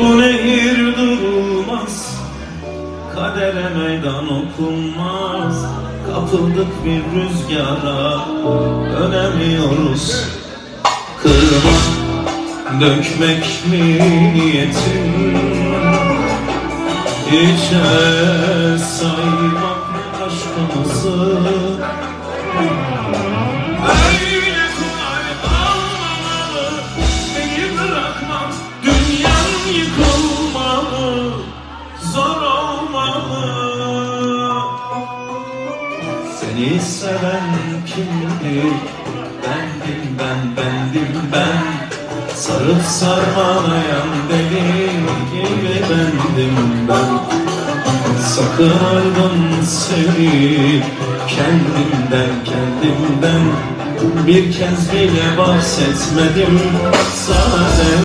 Bu nehir durulmaz Kadere meydan okunmaz. Kapıldık bir rüzgara Dönemiyoruz. Kırmak, dökmek mi niyetin? Hiçe saymak mı aşkımızı yıkılmalı Zor olmalı. Seni seven kimdi? Bendim ben, bendim ben. Sarıp sarmalayan deli gibi bendim ben. Sakınırdım seni kendimden kendimden. Bir kez bile bahsetmedim sana